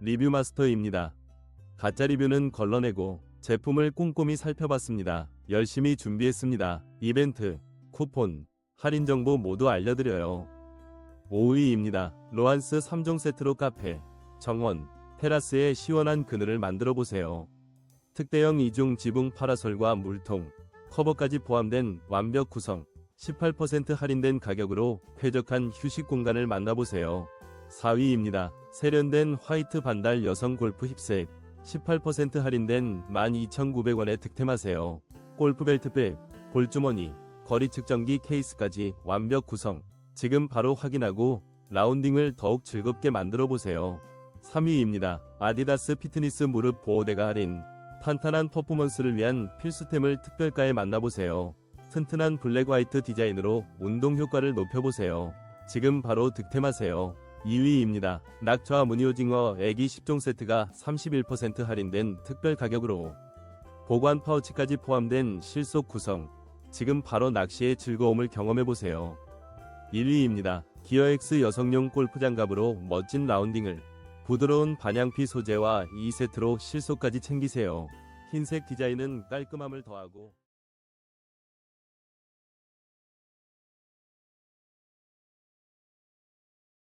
리뷰 마스터입니다. 가짜 리뷰는 걸러내고 제품을 꼼꼼히 살펴봤습니다. 열심히 준비했습니다. 이벤트, 쿠폰, 할인 정보 모두 알려드려요. 5위입니다. 로안스 3종 세트로 카페, 정원, 테라스에 시원한 그늘을 만들어 보세요. 특대형 이중 지붕 파라솔과 물통, 커버까지 포함된 완벽 구성, 18% 할인된 가격으로 쾌적한 휴식 공간을 만나보세요. 4위입니다. 세련된 화이트 반달 여성 골프 힙색, 18% 할인된 12,900원에 득템하세요. 골프 벨트백, 볼주머니, 거리 측정기 케이스까지 완벽 구성. 지금 바로 확인하고 라운딩을 더욱 즐겁게 만들어 보세요. 3위입니다. 아디다스 피트니스 무릎 보호대가 할인. 탄탄한 퍼포먼스를 위한 필수템을 특별가에 만나보세요. 튼튼한 블랙 화이트 디자인으로 운동 효과를 높여보세요. 지금 바로 득템하세요. 2위입니다. 낙초와 무늬오징어 애기 10종 세트가 31% 할인된 특별 가격으로 보관 파우치까지 포함된 실속 구성. 지금 바로 낚시의 즐거움을 경험해보세요. 1위입니다. 기어엑스 여성용 골프 장갑으로 멋진 라운딩을 부드러운 반양피 소재와 2세트로 실속까지 챙기세요. 흰색 디자인은 깔끔함을 더하고